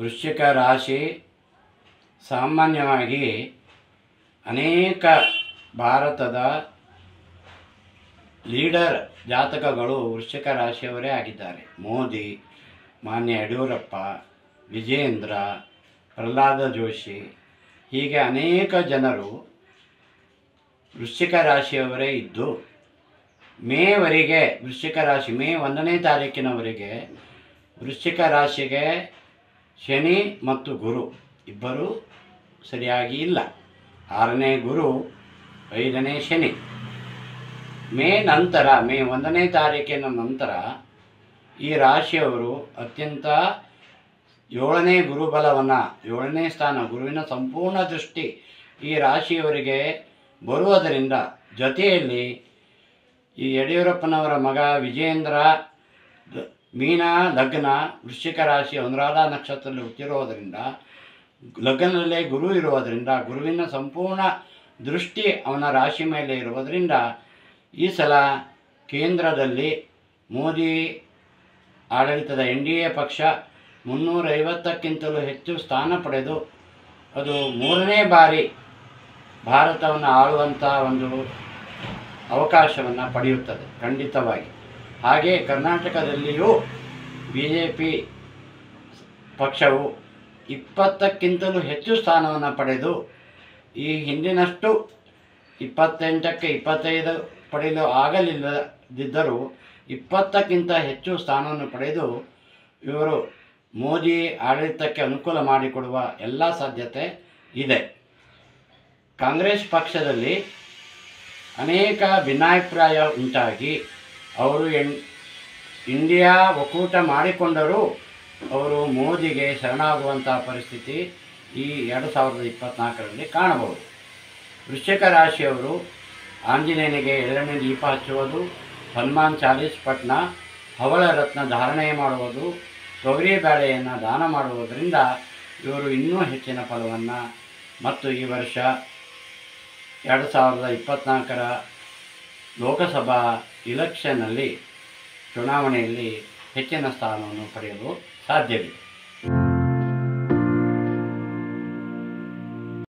ವೃಶ್ಚಿಕ ರಾಶಿ ಸಾಮಾನ್ಯವಾಗಿ ಅನೇಕ ಭಾರತದ ಲೀಡರ್ ಜಾತಕಗಳು ವೃಶ್ಚಿಕ ರಾಶಿಯವರೇ ಆಗಿದ್ದಾರೆ. ಮೋದಿ, ಮಾನ್ಯ ಯಡಿಯೂರಪ್ಪ ವಿಜೇಂದ್ರ ಪ್ರಹ್ಲಾದ ಜೋಶಿ ಹೀಗೆ ಅನೇಕ ಜನರು ವೃಶ್ಚಿಕ ರಾಶಿಯವರೇ ಇದ್ದು, ಮೇವರೆಗೆ ವೃಶ್ಚಿಕ ರಾಶಿ ಮೇ ಒಂದನೇ ತಾರೀಕಿನವರೆಗೆ ವೃಶ್ಚಿಕ ರಾಶಿಗೆ ಶನಿ ಮತ್ತು ಗುರು ಇಬ್ಬರೂ ಸರಿಯಾಗಿ ಇಲ್ಲ. ಆರನೇ ಗುರು, ಐದನೇ ಶನಿ. ಮೇ ನಂತರ, ಮೇ ಒಂದನೇ ತಾರೀಕಿನ ನಂತರ ಈ ರಾಶಿಯವರು ಅತ್ಯಂತ ಏಳನೇ ಗುರುಬಲವನ್ನು, ಏಳನೇ ಸ್ಥಾನ, ಗುರುವಿನ ಸಂಪೂರ್ಣ ದೃಷ್ಟಿ ಈ ರಾಶಿಯವರಿಗೆ ಬರುವುದರಿಂದ ಜೊತೆಯಲ್ಲಿ ಈ ಯಡಿಯೂರಪ್ಪನವರ ಮಗ ವಿಜೇಂದ್ರ ಮೀನ, ಲಗ್ನ, ವೃಶ್ಚಿಕ ರಾಶಿ, ಅನುರಾಧ ನಕ್ಷತ್ರದಲ್ಲಿ ಹುಟ್ಟಿರುವುದರಿಂದ ಲಗ್ನದಲ್ಲೇ ಗುರು ಇರುವುದರಿಂದ ಗುರುವಿನ ಸಂಪೂರ್ಣ ದೃಷ್ಟಿ ಅವನ ರಾಶಿ ಮೇಲೆ ಇರುವುದರಿಂದ ಈ ಸಲ ಕೇಂದ್ರದಲ್ಲಿ ಮೋದಿ ಆಡಳಿತದ ಎನ್ ಡಿ ಎ ಪಕ್ಷ ಮುನ್ನೂರೈವತ್ತಕ್ಕಿಂತಲೂ ಹೆಚ್ಚು ಸ್ಥಾನ ಪಡೆದು, ಅದು ಮೂರನೇ ಬಾರಿ ಭಾರತವನ್ನು ಆಳುವಂಥ ಒಂದು ಅವಕಾಶವನ್ನು ಪಡೆಯುತ್ತದೆ, ಖಂಡಿತವಾಗಿ. ಹಾಗೆ ಕರ್ನಾಟಕದಲ್ಲಿಯೂ ಬಿ ಜೆ ಪಿ ಪಕ್ಷವು ಇಪ್ಪತ್ತಕ್ಕಿಂತಲೂ ಹೆಚ್ಚು ಸ್ಥಾನವನ್ನು ಪಡೆದು ಈ ಹಿಂದಿನಷ್ಟು ಇಪ್ಪತ್ತೆಂಟಕ್ಕೆ ಇಪ್ಪತ್ತೈದು ಪಡೆಯಲು ಆಗಲಿಲ್ಲದಿದ್ದರೂ ಇಪ್ಪತ್ತಕ್ಕಿಂತ ಹೆಚ್ಚು ಸ್ಥಾನವನ್ನು ಪಡೆದು ಇವರು ಮೋದಿ ಆಡಳಿತಕ್ಕೆ ಅನುಕೂಲ ಮಾಡಿಕೊಡುವ ಎಲ್ಲ ಸಾಧ್ಯತೆ ಇದೆ. ಕಾಂಗ್ರೆಸ್ ಪಕ್ಷದಲ್ಲಿ ಅನೇಕ ಭಿನ್ನಾಭಿಪ್ರಾಯ ಉಂಟಾಗಿ ಅವರು ಎನ್, ಇಂಡಿಯಾ ಒಕ್ಕೂಟ ಮಾಡಿಕೊಂಡರೂ ಅವರು ಮೋದಿಗೆ ಶರಣಾಗುವಂಥ ಪರಿಸ್ಥಿತಿ ಈ ಎರಡು ಸಾವಿರದ ಇಪ್ಪತ್ನಾಲ್ಕರಲ್ಲಿ ಕಾಣಬಹುದು. ವೃಶ್ಚಿಕ ರಾಶಿಯವರು ಆಂಜನೇಯನಿಗೆ ಎರಡನೇ ದೀಪ ಹಚ್ಚುವುದು, ಹನುಮಾನ್ ಚಾಲೀಸ್ ಪಟ್ನ, ಹವಳ ರತ್ನ ಧಾರಣೆ ಮಾಡುವುದು ಗೌರಿ ಬೇಳೆಯನ್ನು ದಾನ ಮಾಡುವುದರಿಂದ ಇವರು ಇನ್ನೂ ಹೆಚ್ಚಿನ ಫಲವನ್ನು. ಮತ್ತು ಈ ವರ್ಷ ಎರಡು ಸಾವಿರದ ಇಪ್ಪತ್ತ್ನಾಲ್ಕರ ಲೋಕಸಭಾ ಇಲೆಕ್ಷನ್ನಲ್ಲಿ ಚುನಾವಣೆಯಲ್ಲಿ ಹೆಚ್ಚಿನ ಸ್ಥಾನವನ್ನು ಪಡೆಯಲು ಸಾಧ್ಯವಿದೆ.